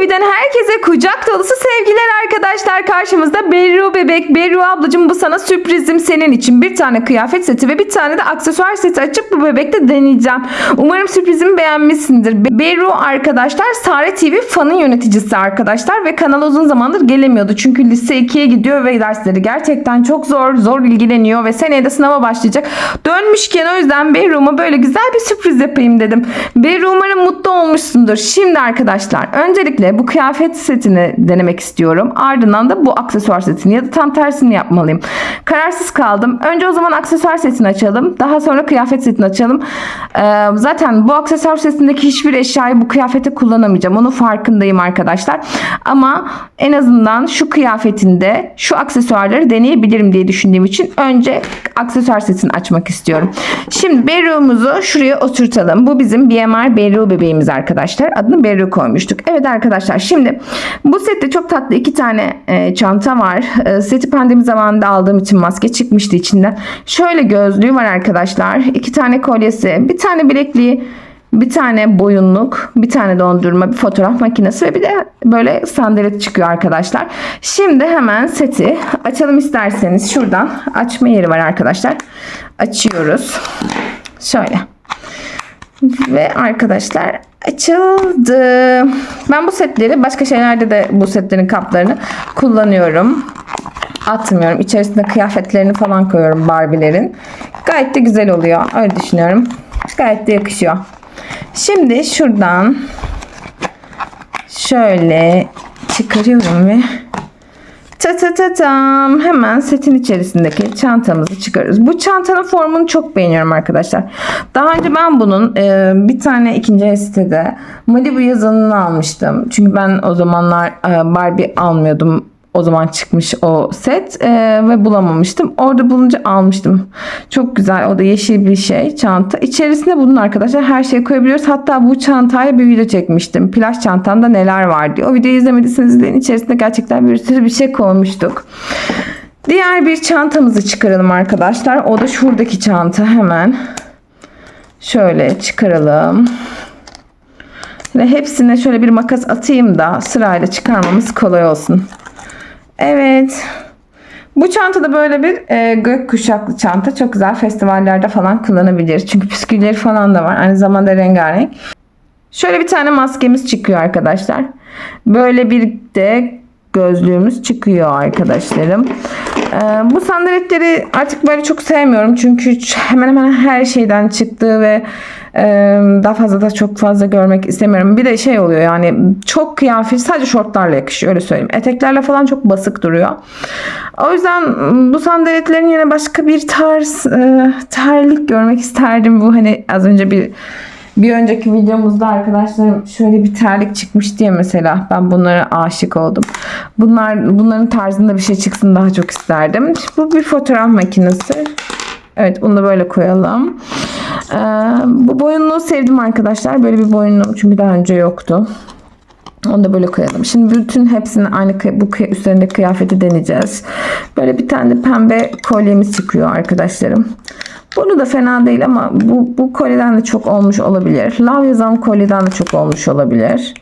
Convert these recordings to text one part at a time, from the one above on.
TV'den herkese kucak dolusu sevgiler arkadaşlar. Karşımızda Berru bebek. Berru ablacığım bu sana sürprizim senin için. Bir tane kıyafet seti ve bir tane de aksesuar seti açıp bu bebekte deneyeceğim. Umarım sürprizimi beğenmişsindir. Be- Berru arkadaşlar Sare TV fanın yöneticisi arkadaşlar ve kanala uzun zamandır gelemiyordu. Çünkü lise 2'ye gidiyor ve dersleri gerçekten çok zor. Zor ilgileniyor ve seneye de sınava başlayacak. Dönmüşken o yüzden Berru'ma böyle güzel bir sürpriz yapayım dedim. Berru umarım mutlu olmuşsundur. Şimdi arkadaşlar öncelikle bu kıyafet setini denemek istiyorum. Ardından da bu aksesuar setini ya da tam tersini yapmalıyım. Kararsız kaldım. Önce o zaman aksesuar setini açalım. Daha sonra kıyafet setini açalım. Ee, zaten bu aksesuar setindeki hiçbir eşyayı bu kıyafete kullanamayacağım. Onun farkındayım arkadaşlar. Ama en azından şu kıyafetinde şu aksesuarları deneyebilirim diye düşündüğüm için önce aksesuar setini açmak istiyorum. Şimdi Berru'muzu şuraya oturtalım. Bu bizim BMR Berru bebeğimiz arkadaşlar. Adını Berru koymuştuk. Evet arkadaşlar şimdi bu sette çok tatlı iki tane e, çanta var. E, seti pandemi zamanında aldığım için maske çıkmıştı içinden. Şöyle gözlüğü var arkadaşlar. iki tane kolyesi, bir tane bilekliği, bir tane boyunluk, bir tane dondurma, bir fotoğraf makinesi ve bir de böyle sandalet çıkıyor arkadaşlar. Şimdi hemen seti açalım isterseniz. Şuradan açma yeri var arkadaşlar. Açıyoruz. Şöyle. Ve arkadaşlar açıldı. Ben bu setleri başka şeylerde de bu setlerin kaplarını kullanıyorum. Atmıyorum. İçerisine kıyafetlerini falan koyuyorum Barbie'lerin. Gayet de güzel oluyor. Öyle düşünüyorum. Gayet de yakışıyor. Şimdi şuradan şöyle çıkarıyorum ve Ta ta ta tam. Hemen setin içerisindeki çantamızı çıkarıyoruz. Bu çantanın formunu çok beğeniyorum arkadaşlar. Daha önce ben bunun e, bir tane ikinci el sitede Malibu yazanını almıştım. Çünkü ben o zamanlar e, Barbie almıyordum. O zaman çıkmış o set e, ve bulamamıştım. Orada bulunca almıştım. Çok güzel. O da yeşil bir şey çanta. İçerisinde bunun arkadaşlar her şeyi koyabiliyoruz. Hatta bu çantayla bir video çekmiştim. Plaj çantamda neler var diye. O videoyu izlemediyseniz izleyin. İçerisinde gerçekten bir sürü bir şey koymuştuk. Diğer bir çantamızı çıkaralım arkadaşlar. O da şuradaki çanta hemen. Şöyle çıkaralım. Ve hepsine şöyle bir makas atayım da sırayla çıkarmamız kolay olsun. Evet. Bu çanta da böyle bir e, gök kuşaklı çanta. Çok güzel festivallerde falan kullanabilir. Çünkü püskülleri falan da var. Aynı zamanda rengarenk. Şöyle bir tane maskemiz çıkıyor arkadaşlar. Böyle bir de gözlüğümüz çıkıyor arkadaşlarım. Ee, bu sandaletleri artık böyle çok sevmiyorum. Çünkü hemen hemen her şeyden çıktı ve e, daha fazla da çok fazla görmek istemiyorum. Bir de şey oluyor yani çok kıyafet sadece şortlarla yakışıyor öyle söyleyeyim. Eteklerle falan çok basık duruyor. O yüzden bu sandaletlerin yine başka bir tarz e, terlik görmek isterdim. Bu hani az önce bir bir önceki videomuzda arkadaşlarım şöyle bir terlik çıkmış diye mesela ben bunlara aşık oldum. Bunlar bunların tarzında bir şey çıksın daha çok isterdim. Bu bir fotoğraf makinesi. Evet bunu da böyle koyalım. Ee, bu boyunluğu sevdim arkadaşlar. Böyle bir boyunluğum çünkü daha önce yoktu. Onu da böyle koyalım. Şimdi bütün hepsini aynı bu üzerinde kıyafeti deneyeceğiz. Böyle bir tane de pembe kolyemiz çıkıyor arkadaşlarım. Bunu da fena değil ama bu, bu kolyeden de çok olmuş olabilir. Lav yazan kolyeden de çok olmuş olabilir.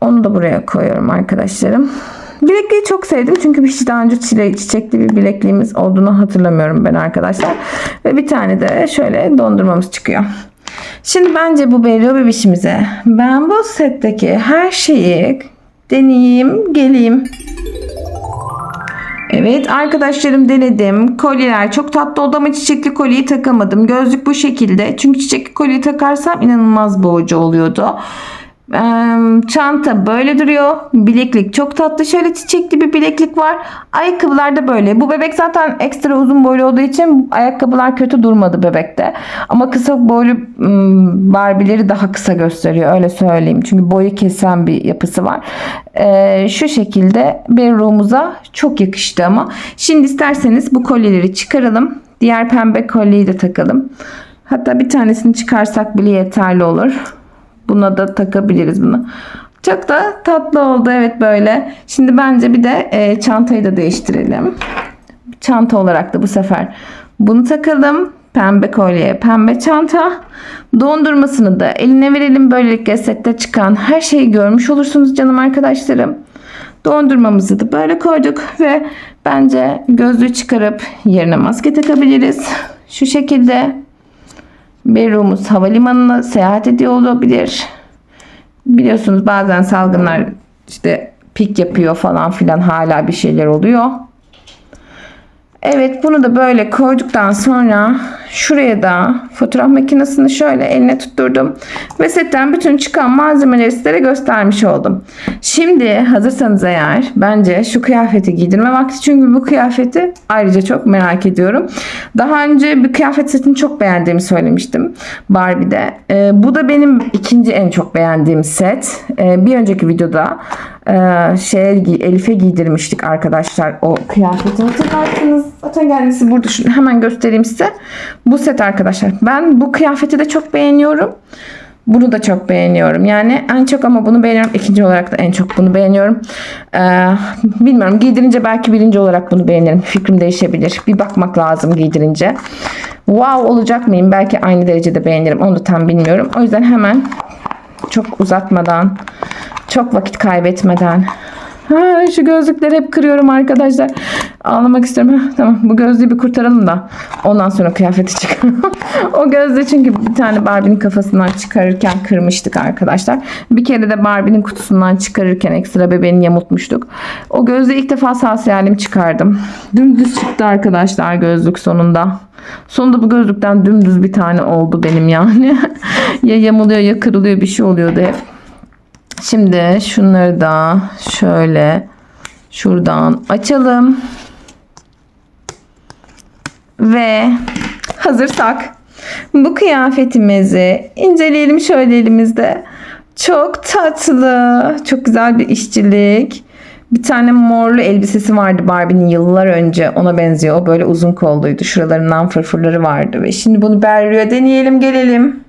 Onu da buraya koyuyorum arkadaşlarım. Bilekliği çok sevdim çünkü hiç daha önce çile, çiçekli bir bilekliğimiz olduğunu hatırlamıyorum ben arkadaşlar. Ve bir tane de şöyle dondurmamız çıkıyor. Şimdi bence bu Berro bebişimize ben bu setteki her şeyi deneyeyim geleyim. Evet arkadaşlarım denedim. Kolyeler çok tatlı oldu ama çiçekli kolyeyi takamadım. Gözlük bu şekilde. Çünkü çiçekli kolyeyi takarsam inanılmaz boğucu oluyordu. Çanta böyle duruyor. Bileklik çok tatlı. Şöyle çiçekli bir bileklik var. Ayakkabılar da böyle. Bu bebek zaten ekstra uzun boylu olduğu için ayakkabılar kötü durmadı bebekte. Ama kısa boylu ım, Barbie'leri daha kısa gösteriyor. Öyle söyleyeyim. Çünkü boyu kesen bir yapısı var. Şu şekilde Berru'muza çok yakıştı ama. Şimdi isterseniz bu kolyeleri çıkaralım. Diğer pembe kolyeyi de takalım. Hatta bir tanesini çıkarsak bile yeterli olur. Buna da takabiliriz bunu. Çok da tatlı oldu evet böyle. Şimdi bence bir de e, çantayı da değiştirelim. Çanta olarak da bu sefer bunu takalım. pembe kolye, pembe çanta. Dondurmasını da eline verelim. Böylelikle sette çıkan her şeyi görmüş olursunuz canım arkadaşlarım. Dondurmamızı da böyle koyduk ve bence gözlüğü çıkarıp yerine maske takabiliriz. Şu şekilde Berumuz havalimanına seyahat ediyor olabilir. Biliyorsunuz bazen salgınlar işte pik yapıyor falan filan hala bir şeyler oluyor. Evet bunu da böyle koyduktan sonra şuraya da fotoğraf makinesini şöyle eline tutturdum. Ve setten bütün çıkan malzemeleri sizlere göstermiş oldum. Şimdi hazırsanız eğer bence şu kıyafeti giydirme vakti. Çünkü bu kıyafeti ayrıca çok merak ediyorum. Daha önce bir kıyafet setini çok beğendiğimi söylemiştim Barbie'de. Ee, bu da benim ikinci en çok beğendiğim set. Ee, bir önceki videoda e, şeye, gi- Elif'e giydirmiştik arkadaşlar o kıyafeti hatırlarsınız. Zaten kendisi burada şu, hemen göstereyim size. Bu set arkadaşlar. Ben bu kıyafeti de çok beğeniyorum. Bunu da çok beğeniyorum. Yani en çok ama bunu beğeniyorum. İkinci olarak da en çok bunu beğeniyorum. Ee, bilmiyorum giydirince belki birinci olarak bunu beğenirim. Fikrim değişebilir. Bir bakmak lazım giydirince. Wow olacak mıyım? Belki aynı derecede beğenirim. Onu da tam bilmiyorum. O yüzden hemen çok uzatmadan, çok vakit kaybetmeden. Ha, şu gözlükleri hep kırıyorum arkadaşlar. Ağlamak istiyorum. Tamam bu gözlüğü bir kurtaralım da ondan sonra kıyafeti çıkaralım. o gözlüğü çünkü bir tane Barbie'nin kafasından çıkarırken kırmıştık arkadaşlar. Bir kere de Barbie'nin kutusundan çıkarırken ekstra bebeğini yamultmuştuk. O gözlüğü ilk defa sağ salim çıkardım. Dümdüz çıktı arkadaşlar gözlük sonunda. Sonunda bu gözlükten dümdüz bir tane oldu benim yani. ya yamuluyor ya kırılıyor bir şey oluyordu hep. Şimdi şunları da şöyle şuradan açalım. Ve hazırsak bu kıyafetimizi inceleyelim şöyle elimizde. Çok tatlı, çok güzel bir işçilik. Bir tane morlu elbisesi vardı Barbie'nin yıllar önce. Ona benziyor. O böyle uzun kolluydu. Şuralarından fırfırları vardı. Ve şimdi bunu Berru'ya deneyelim gelelim.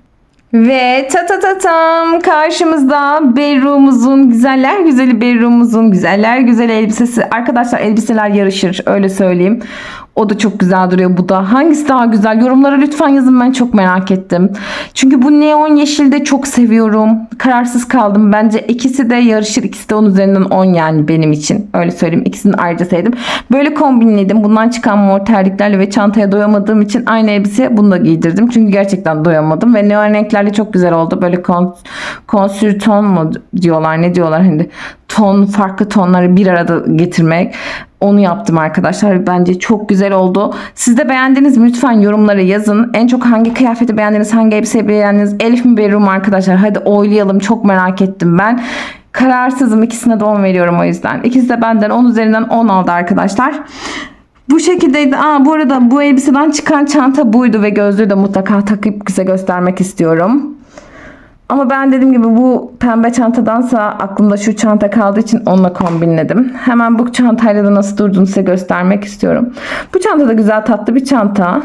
Ve ta karşımızda Berru'muzun güzeller güzeli Berru'muzun güzeller güzel elbisesi. Arkadaşlar elbiseler yarışır öyle söyleyeyim. O da çok güzel duruyor bu da. Hangisi daha güzel? Yorumlara lütfen yazın ben çok merak ettim. Çünkü bu neon yeşil de çok seviyorum. Kararsız kaldım. Bence ikisi de yarışır. İkisi de onun üzerinden 10 yani benim için. Öyle söyleyeyim. İkisini ayrıca sevdim. Böyle kombinledim. Bundan çıkan mor terliklerle ve çantaya doyamadığım için aynı elbiseye bunu da giydirdim. Çünkü gerçekten doyamadım. Ve neon renklerle çok güzel oldu. Böyle kon, konsürton mu diyorlar ne diyorlar hani ton farklı tonları bir arada getirmek. Onu yaptım arkadaşlar. Bence çok güzel oldu. Siz de beğendiniz mi? Lütfen yorumlara yazın. En çok hangi kıyafeti beğendiniz? Hangi elbiseyi beğendiniz? Elif mi Beru mu arkadaşlar? Hadi oylayalım. Çok merak ettim ben. Kararsızım. İkisine de 10 veriyorum o yüzden. İkisi de benden 10 üzerinden 10 aldı arkadaşlar. Bu şekildeydi. Aa, bu arada bu elbiseden çıkan çanta buydu ve gözlüğü de mutlaka takıp size göstermek istiyorum. Ama ben dediğim gibi bu pembe çantadansa aklımda şu çanta kaldığı için onunla kombinledim. Hemen bu çantayla da nasıl durduğunu size göstermek istiyorum. Bu çanta da güzel tatlı bir çanta.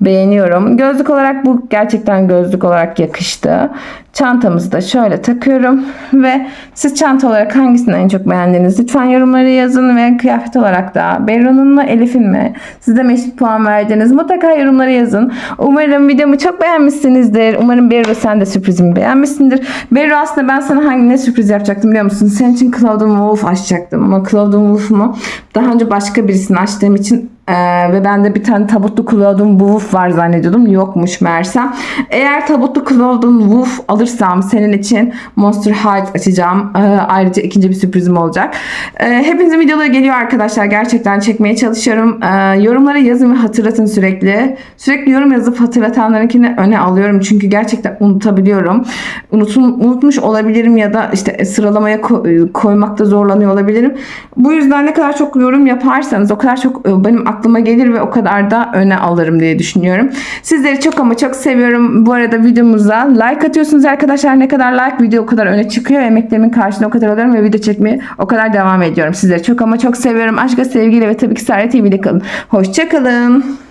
Beğeniyorum. Gözlük olarak bu gerçekten gözlük olarak yakıştı. Çantamızı da şöyle takıyorum ve siz çanta olarak hangisini en çok beğendiniz? Lütfen yorumlara yazın ve kıyafet olarak da Berra'nın mı Elif'in mi? Siz de eşit puan verdiniz. Mutlaka yorumlara yazın. Umarım videomu çok beğenmişsinizdir. Umarım Berra sen de sürprizimi beğenmişsindir. Berra aslında ben sana hangi ne sürpriz yapacaktım biliyor musun? Senin için Cloud'un Wolf açacaktım ama Cloud'un Wolf'umu daha önce başka birisini açtığım için ee, ve ben de bir tane tabutlu Cloud'un Wolf var zannediyordum. Yokmuş meğersem. Eğer tabutlu Cloud'un Wolf alırsam senin için Monster High açacağım. Ee, ayrıca ikinci bir sürprizim olacak. Ee, hepinizin videoları geliyor arkadaşlar. Gerçekten çekmeye çalışıyorum. Ee, yorumlara yazın ve hatırlatın sürekli. Sürekli yorum yazıp hatırlatanlarınkini öne alıyorum. Çünkü gerçekten unutabiliyorum. Unutun, unutmuş olabilirim ya da işte sıralamaya ko- koymakta zorlanıyor olabilirim. Bu yüzden ne kadar çok yorum yaparsanız o kadar çok e, benim aklıma gelir ve o kadar da öne alırım diye düşünüyorum. Sizleri çok ama çok seviyorum. Bu arada videomuza like atıyorsunuz arkadaşlar. Ne kadar like video o kadar öne çıkıyor. Emeklerimin karşılığında o kadar alıyorum ve video çekmeye o kadar devam ediyorum. Sizleri çok ama çok seviyorum. Aşkla sevgiyle ve tabii ki Sare TV'de kalın. Hoşçakalın.